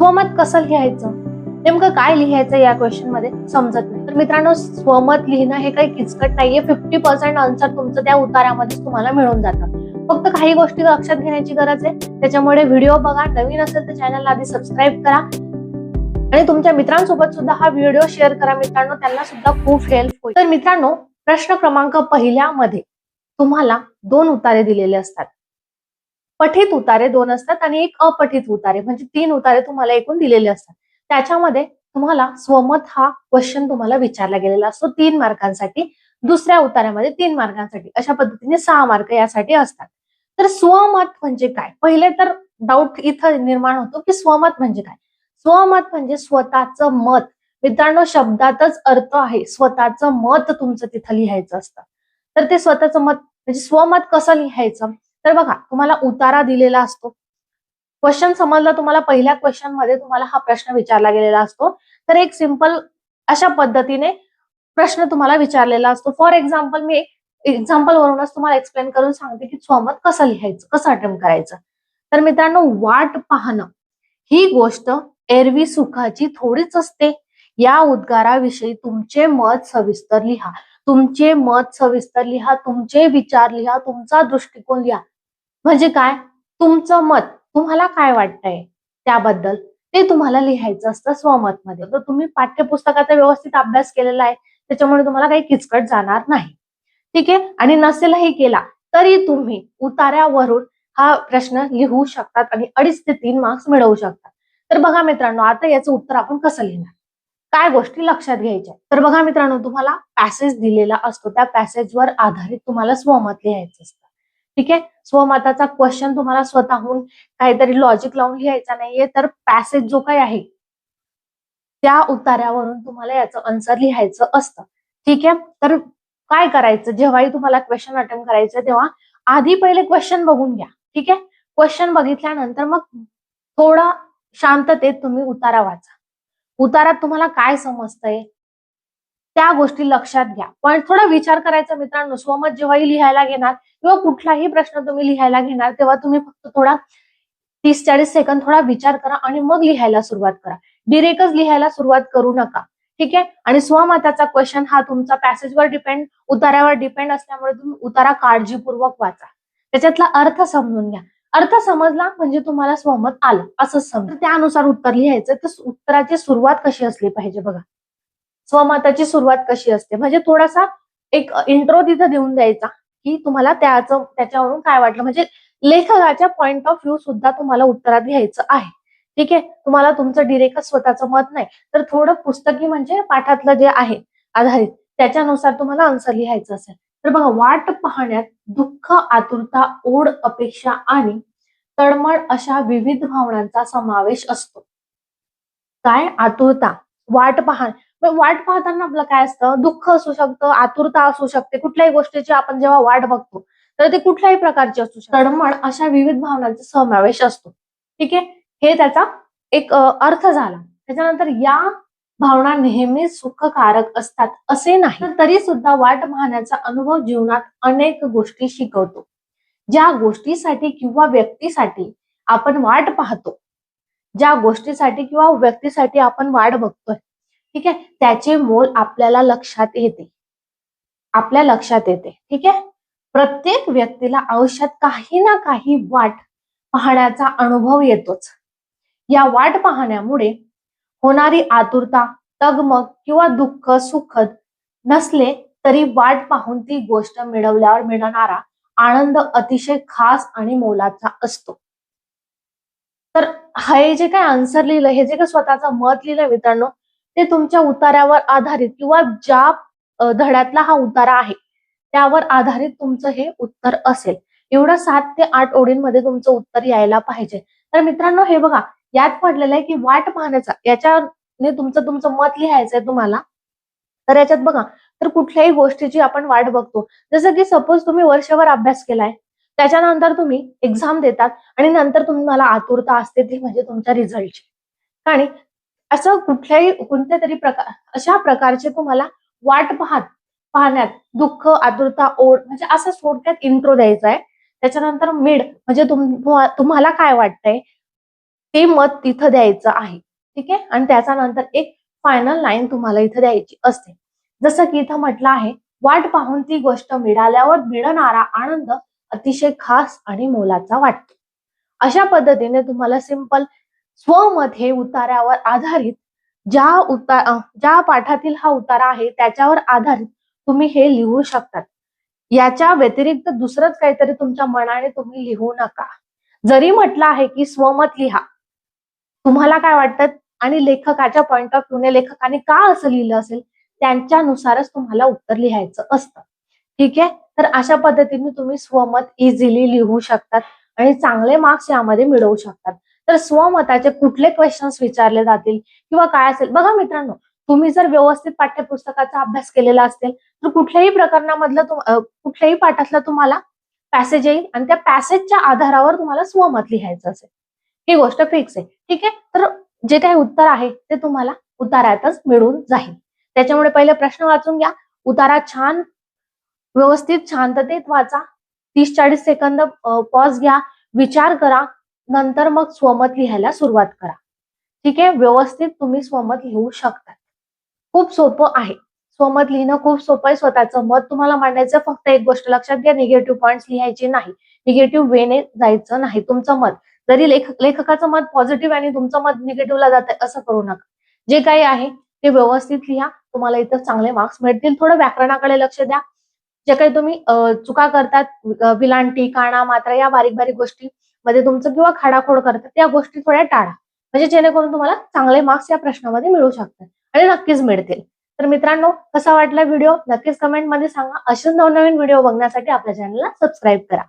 स्वमत कसं लिहायचं? नेमकं काय लिहायचं या क्वेश्चनमध्ये? समजत नाही. तर मित्रांनो स्वमत लिहिणं हे काही किचकट नाहीये. फिफ्टी पर्सेंट आन्सर तुमचं त्या उतारामध्ये तुम्हाला मिळून जातं. फक्त काही गोष्टी लक्षात घेण्याची गरज आहे. त्याच्यामुळे व्हिडिओ बघा. नवीन असेल तर चॅनलला आधी सबस्क्राईब करा. आणि तुमच्या मित्रांसोबत सुद्धा हा व्हिडिओ शेअर करा मित्रांनो. त्यांना सुद्धा खूप हेल्प होईल. तर मित्रांनो प्रश्न क्रमांक पहिल्यामध्ये तुम्हाला दोन उतारे दिलेले असतात. पठित उतारे दोन असतात आणि एक अपठित उतारे म्हणजे तीन उतारे तुम्हाला एकूण दिलेले असतात. त्याच्यामध्ये तुम्हाला स्वमत हा क्वेश्चन तुम्हाला विचारला गेलेला असतो तीन मार्कांसाठी दुसऱ्या उतार्यामध्ये तीन मार्कांसाठी अशा पद्धतीने सहा मार्क यासाठी असतात. तर स्वमत म्हणजे काय? पहिले तर डाऊट इथं निर्माण होतो की स्वमत म्हणजे काय? स्वमत म्हणजे स्वतःचं मत. मित्रांनो शब्दातच अर्थ आहे. स्वतःचं मत तुमचं तिथं लिहायचं असतं. तर ते स्वतःचं मत म्हणजे स्वमत कसं लिहायचं? तर बघा तुम्हाला उतारा दिलेला असतो. क्वेश्चन समजला तुम्हाला पहिल्या क्वेश्चनमध्ये तुम्हाला हा प्रश्न विचारला गेलेला असतो. तर एक सिंपल अशा पद्धतीने प्रश्न तुम्हाला विचारलेला असतो. फॉर एक्झाम्पल मी एक्झाम्पल वरूनच तुम्हाला एक्सप्लेन करून सांगते की स्वमत कसं लिहायचं कसं अटेम्प्ट करायचं. तर मित्रांनो वाट पाहणं ही गोष्ट एरवी सुखाची थोडीच असते. या उद्गाराविषयी तुमचे मत सविस्तर लिहा. तुमचे मत सविस्तर लिहा तुमचे विचार लिहा तुमचा दृष्टिकोन लिहा. म्हणजे काय? तुमचं मत तुम्हाला काय वाटतंय? त्याबद्दल ते तुम्हाला लिहायचं असतं स्वमत मध्ये तर तुम्ही पाठ्यपुस्तकाचा व्यवस्थित अभ्यास केलेला आहे त्याच्यामुळे तुम्हाला काही किचकट जाणार नाही. ठीक आहे? आणि नसेलही केला तरी तुम्ही उतार्यावरून हा प्रश्न लिहू शकतात आणि अडीच ते तीन मार्क्स मिळवू शकतात. तर बघा मित्रांनो आता याचं उत्तर आपण कसं लिहिणार? काय गोष्टी लक्षात घ्यायच्या? तर बघा मित्रांनो तुम्हाला पॅसेज दिलेला असतो. त्या पॅसेजवर आधारित तुम्हाला स्वमत लिहायचं असतं. ठीक आहे? स्वमताचा क्वेश्चन तुम्हाला स्वतःहून काहीतरी लॉजिक लावून लिहायचा नाहीये. तर पॅसेज जो काही आहे त्या उतार्यावरून तुम्हाला याचं आन्सर लिहायचं असतं. ठीक आहे? तर काय करायचं? जेव्हाही तुम्हाला क्वेश्चन अटेम्प्ट करायचं तेव्हा आधी पहिले क्वेश्चन बघून घ्या. ठीक आहे? क्वेश्चन बघितल्यानंतर मग थोडा शांततेत तुम्ही उतारा वाचा. उतारात तुम्हाला काय समजतंय? त्या गोष्टी लक्षात घ्या. पण थोडा विचार करायचा मित्रांनो. स्वमत जेव्हाही लिहायला घेणार किंवा कुठलाही प्रश्न तुम्ही लिहायला घेणार तेव्हा तुम्ही फक्त थोडा तीस चाळीस सेकंद थोडा विचार करा आणि मग लिहायला सुरुवात करा. डिरेक्टच लिहायला सुरुवात करू नका. ठीक आहे? आणि स्वमताचा क्वेश्चन हा तुमचा पॅसेजवर डिपेंड उतारावर डिपेंड असल्यामुळे तुम्ही उतारा काळजीपूर्वक वाचा. त्याच्यातला अर्थ समजून घ्या. अर्थ समजला म्हणजे तुम्हाला स्वमत आलं. असंच समज. त्यानुसार उत्तर लिहायचं. तर उत्तराची सुरुवात कशी असली पाहिजे बघा. स्वमताची सुरुवात कशी असते? म्हणजे थोडासा एक इंट्रो तिथं देऊन द्यायचा की तुम्हाला त्याचं त्याच्यावरून काय वाटलं? म्हणजे लेखकाच्या पॉइंट ऑफ व्ह्यू सुद्धा तुम्हाला उत्तरात घ्यायचं आहे. ठीक आहे? तुम्हाला तुमचं डिरेक्ट स्वतःचं मत नाही. तर थोडं पुस्तकी म्हणजे पाठातलं जे आहे आधारित त्याच्यानुसार तुम्हाला आन्सर लिहायचं असेल. तर बघा वाट पाहण्यात दुःख आतुरता ओढ अपेक्षा आणि तळमळ अशा विविध भावनांचा समावेश असतो. काय? आतुरता. वाट पाहण. वाट पाहताना आपलं काय असतं? दुःख असू शकतं आतुरता असू शकते. कुठल्याही गोष्टीची आपण जेव्हा वाट बघतो तर ते कुठल्याही प्रकारची असू शकते. तडमळ अशा विविध भावनांचा समावेश असतो. ठीक आहे? हे त्याचा एक अर्थ झाला. त्याच्यानंतर या भावना नेहमी सुखकारक असतात असे नाही. तरी सुद्धा वाट पाहण्याचा अनुभव जीवनात अनेक गोष्टी शिकवतो. ज्या गोष्टीसाठी किंवा व्यक्तीसाठी आपण वाट पाहतो ज्या गोष्टीसाठी किंवा व्यक्तीसाठी आपण वाट बघतोय ठीक आहे? त्याचे मोल आपल्याला लक्षात येते. आपल्या लक्षात येते ठीक आहे? प्रत्येक व्यक्तीला आयुष्यात काही ना काही वाट पाहण्याचा अनुभव येतोच. या वाट पाहण्यामुळे होणारी आतुरता तगमग किंवा दुःख सुखद नसले तरी वाट पाहून ती गोष्ट मिळवल्यावर मिळणारा आनंद अतिशय खास आणि मोलाचा असतो. तर हे जे काय आन्सर लिहिलं हे जे काय स्वतःचं मत लिहिलं मित्रांनो ते तुमच्या उतार्यावर आधारित किंवा ज्या धड्यातला हा उतारा आहे त्यावर आधारित तुमचं हे उत्तर असेल. एवढं सात ते आठ ओळींमध्ये तुमचं उत्तर यायला पाहिजे. तर मित्रांनो हे बघा यात पडलेलं आहे की वाट पाहण्याचा याच्याने तुमचं तुमचं मत लिहायचंय तुम्हाला. तर याच्यात बघा तर कुठल्याही गोष्टीची आपण वाट बघतो. जसं की सपोज तुम्ही वर्षभर अभ्यास केलाय त्याच्यानंतर तुम्ही एक्झाम देतात आणि नंतर तुम्हाला आतुरता असते ती म्हणजे तुमच्या रिझल्टची आणि असं कुठल्याही कोणत्या तरी प्रकार अशा प्रकारचे तुम्हाला वाट पाहत पाहण्यात दुःख आतुरता ओढ म्हणजे असं थोडक्यात इंट्रो द्यायचा आहे त्याच्यानंतर मिड म्हणजे तुम्हाला काय वाटतंय? ते मत तिथं द्यायचं आहे. ठीक आहे? आणि त्याचा नंतर एक फायनल लाईन तुम्हाला इथं द्यायची असते. जसं की इथं म्हटलं आहे वाट पाहून ती गोष्ट मिळाल्यावर मिळणारा आनंद अतिशय खास आणि मोलाचा वाटतो. अशा पद्धतीने तुम्हाला सिंपल स्वमत हे उतार्यावर आधारित ज्या उतार ज्या पाठातील हा उतारा आहे त्याच्यावर आधारित तुम्ही हे लिहू शकतात. याच्या व्यतिरिक्त दुसरंच काहीतरी तुमच्या मनाने तुम्ही लिहू नका. जरी म्हटलं आहे की स्वमत लिहा तुम्हाला काय वाटतं? आणि लेखकाच्या पॉइंट ऑफ व्ह्यूने लेखकाने का असं लिहिलं असेल? त्यांच्यानुसारच तुम्हाला उत्तर लिहायचं असतं. ठीक आहे? तर अशा पद्धतीने तुम्ही स्वमत इझिली लिहू शकतात आणि चांगले मार्क्स यामध्ये मिळवू शकतात. तर स्वमताचे कुठले क्वेश्चन्स विचारले जातील किंवा काय असेल? बघा मित्रांनो तुम्ही जर व्यवस्थित पाठ्यपुस्तकाचा अभ्यास केलेला असेल तर कुठल्याही प्रकरणामधलं तुम- कुठल्याही पाठातलं तुम्हाला पॅसेज येईल आणि त्या पॅसेजच्या आधारावर तुम्हाला स्वमत लिहायचं असेल. ही गोष्ट फिक्स आहे. ठीक आहे? तर जे काही उत्तर आहे ते तुम्हाला उतारातच मिळून जाईल. त्याच्यामुळे पहिले प्रश्न वाचून घ्या. उतारा छान व्यवस्थित शांततेत वाचा. तीस चाळीस सेकंद पॉज घ्या. विचार करा. नंतर मग स्वमत लिहायला सुरुवात करा. ठीक आहे? व्यवस्थित तुम्ही स्वमत लिहू शकता. खूप सोपं आहे. स्वमत लिहिणं खूप सोपं आहे. स्वतःचं मत तुम्हाला मांडायचं फक्त एक गोष्ट लक्षात घ्या. निगेटिव्ह पॉईंट्स लिहायचे नाही. निगेटिव्ह वेने जायचं नाही. तुमचं मत. जरी लेखक लेखकाचं मत पॉझिटिव्ह आणि तुमचं मत निगेटिव्हला जात असं करू नका. जे काही आहे ते व्यवस्थित लिहा. तुम्हाला इथं चांगले मार्क्स मिळतील. थोडं व्याकरणाकडे लक्ष द्या. जे काही तुम्ही चुका करतात विलांटी काना मात्रा या बारीक बारीक गोष्टी मध्ये तुमचं किंवा खाडाखोड करतात त्या गोष्टी थोड्या टाळा. म्हणजे जेणेकरून तुम्हाला चांगले मार्क्स या प्रश्नामध्ये मिळू शकतात आणि नक्कीच मिळतील. तर मित्रांनो कसा वाटला व्हिडिओ नक्कीच कमेंटमध्ये सांगा. असेच नवनवीन व्हिडिओ बघण्यासाठी आपल्या चॅनलला सबस्क्राईब करा.